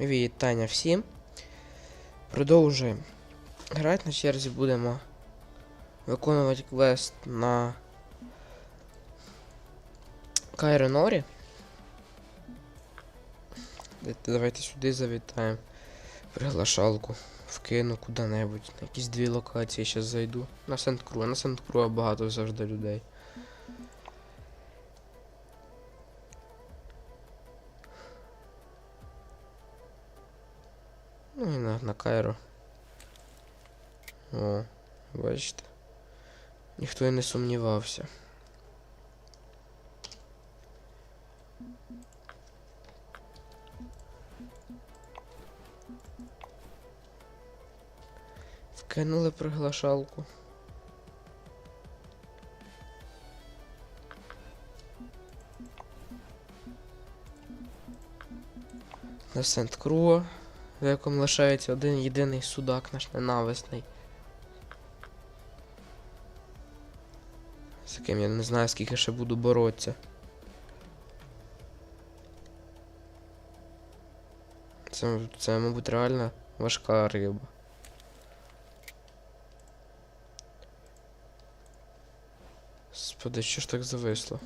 Вітання всім. Продовжуємо. Грати на черзі будемо виконувати квест на Кайренорі. Давайте сюди завітаємо. Приглашалку. Вкину куди-небудь. На якісь дві локації зараз зайду. На Сент-Кру. На Сент-Кру багато завжди людей. Кайро. О, бачите. Ніхто і не сумнівався. Вкинули приглашалку. На Сент-Круа, в якому лишається один єдиний судак наш ненависний. З яким я не знаю, скільки ще буду боротися. Це, це мабуть, реально важка риба. Господи, що ж так зависло?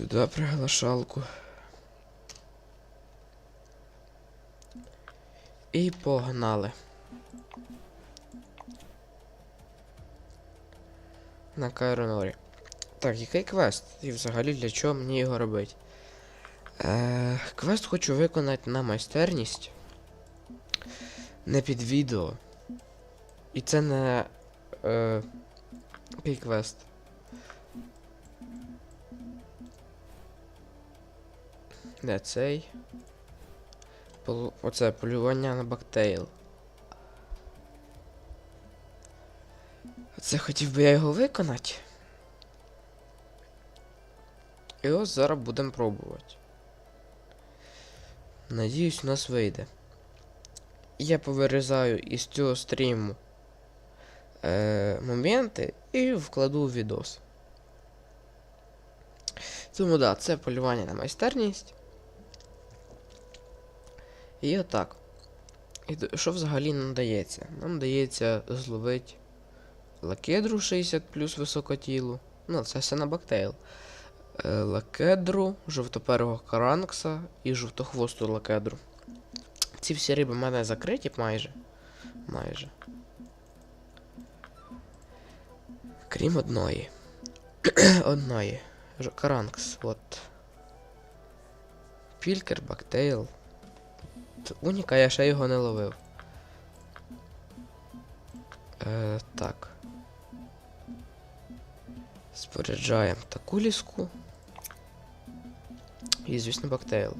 Сюда приглашалку. І погнали. На Кайронорі. Так, який квест? І взагалі для чого мені його робити? Е, квест хочу виконати на майстерність. Не під відео. І це не. Е, квест? Де цей? Полу... Оце полювання на бактейл. Оце хотів би я його виконати. І ось зараз будемо пробувати. Надіюсь, у нас вийде. Я повирізаю із цього стріму е, моменти і вкладу в відос. Тому да, це полювання на майстерність. І отак. І що взагалі нам дається? Нам дається зловити лакедру 60 плюс високотілу. Ну, це все на бактейл. Е, лакедру, жовтоперого каранкса і жовтохвосту лакедру. Ці всі риби в мене закриті майже. Майже. Крім одної. одної. Каранкс, от. Пількер, бактейл. Уніка я ще його не ловив. Е, так. Споряджаємо таку ліску. І, звісно, бактейл.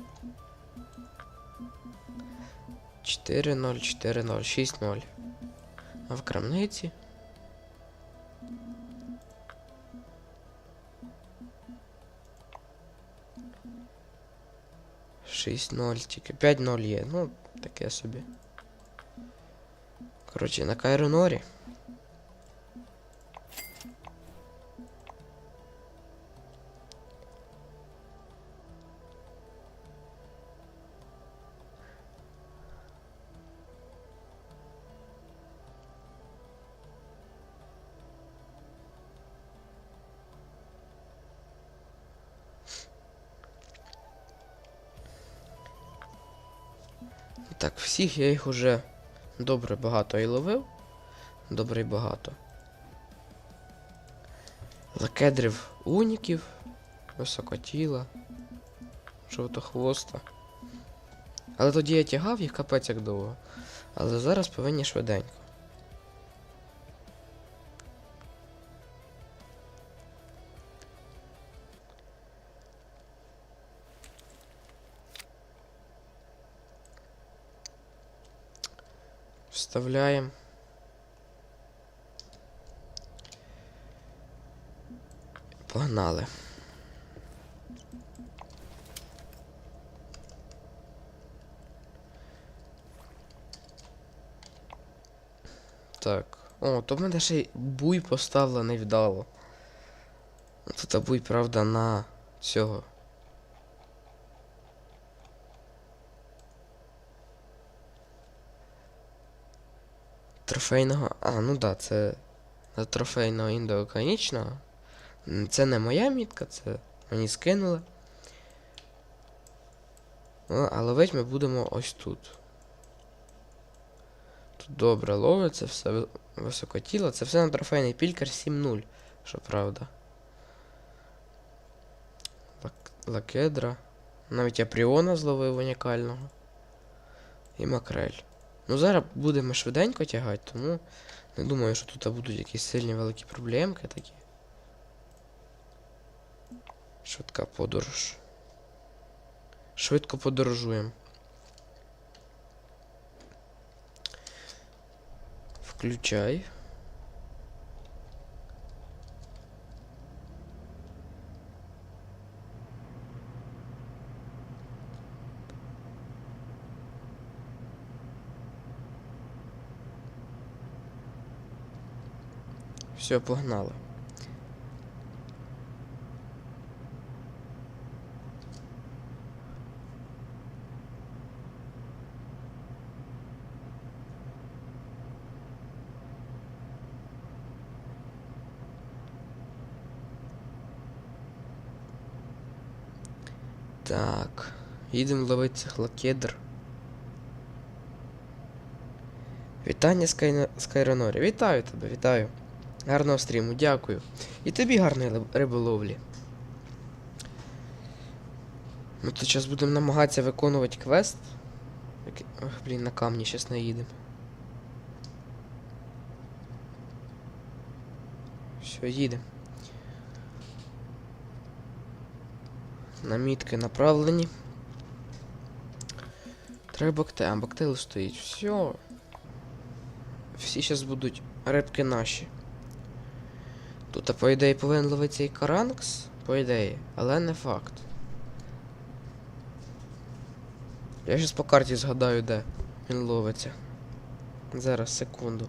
4-0, 4-0, 6-0. А в крамниці. Шість ноль, тільки 5-0 є, ну, таке собі. Коротше, на Кайронорі. Так, всіх я їх уже добре багато і ловив. Добре і багато. Лакедрів уніків, високотіла, жовтохвоста. Але тоді я тягав їх капець як довго. Але зараз повинні швиденько. Вставляємо. Погнали. Так. О, то в мене ще й буй поставлений вдало. Тут буй, правда, на цього. Трофейного. А, ну да, це на трофейного індоокеанічного. Це не моя мітка, це мені скинули. Ну, а ловить ми будемо ось тут. Тут добре ловиться, все ви- високотіло. Це все на трофейний пількер 7.0, що правда. Лакедра. Навіть апріона зловив унікального. І макрель. Ну зараз будемо швиденько тягати, тому не думаю, що тут будуть якісь сильні великі проблемки такі. Швидка подорож. Швидко подорожуємо. Включай. Все, погнали. Так, їдемо ловити цих лакедр. Вітання Скайронорі. Вітаю тебе, вітаю. Гарного стріму, дякую. І тобі гарної риболовлі. Ми тут зараз будемо намагатися виконувати квест. Ох, блін, на камні зараз не їдемо. Все, їдемо. Намітки направлені. Треба бактейл. А, бактейл стоїть. Все. Всі зараз будуть рибки наші. Тут, а, по ідеї, повинен ловитися і каранкс, по ідеї, але не факт. Я щас по карті згадаю, де він ловиться. Зараз, секунду.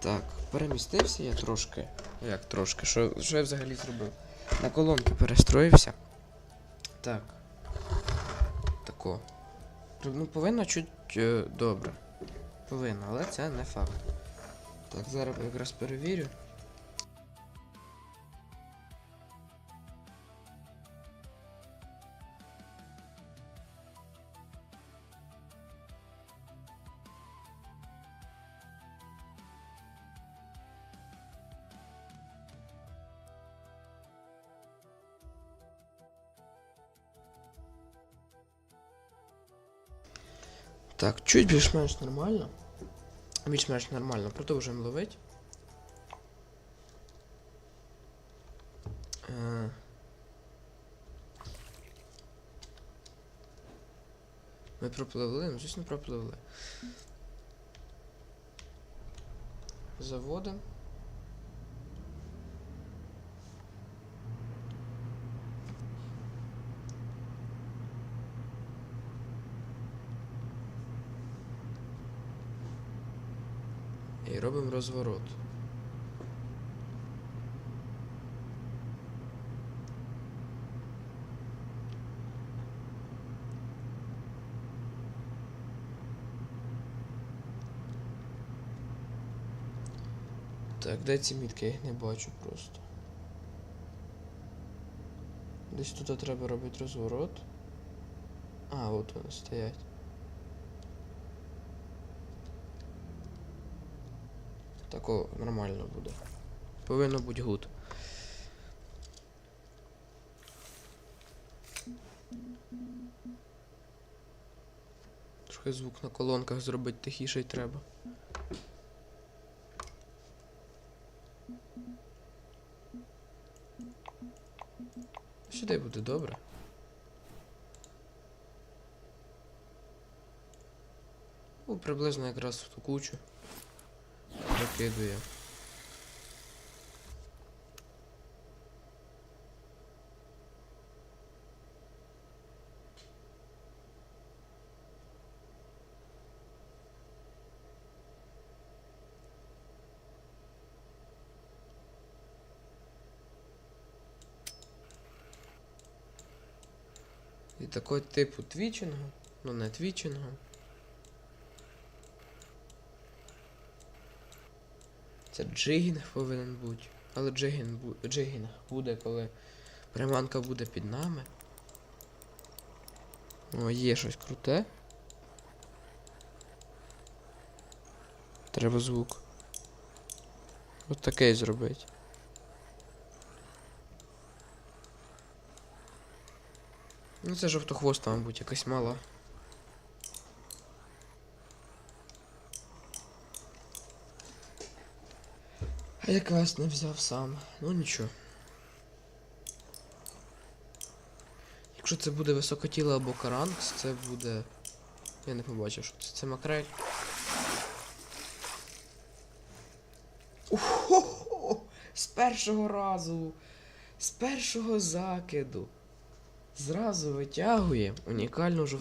Так, перемістився я трошки. Як трошки? Що, що я взагалі зробив? На колонки перестроївся. Так. Тако. Ну, повинно чуть е, добре. Повинно, але це не факт. Так, зараз якраз перевірю. Так, чуть більш-менш нормально. Більш-менш нормально, продовжуємо ловити. Е, Ми пропливли, ну звісно пропливли. Заводимо. І робимо розворот. Так, де ці мітки? Я їх не бачу просто. Десь тут треба робити розворот. А, от вони стоять. Тако нормально буде. Повинно бути гуд. Трохи звук на колонках зробити тихіше й треба. Сюди буде добре. Ну, приблизно якраз в ту кучу. Закидує. І такого типу твічингу, ну не твічингу. Це джигінг повинен бути. Але джигінг, бу- джигінг буде, коли приманка буде під нами. О, є щось круте. Треба звук. От такий зробити. Ну це жовтохвоста, мабуть, якась мала. А я квест не взяв сам. Ну нічого. Якщо це буде високотіло або каранкс, це буде. Я не побачив, що це. Це макрель. Ухо! З першого разу! З першого закиду! Зразу витягує унікальну жовту.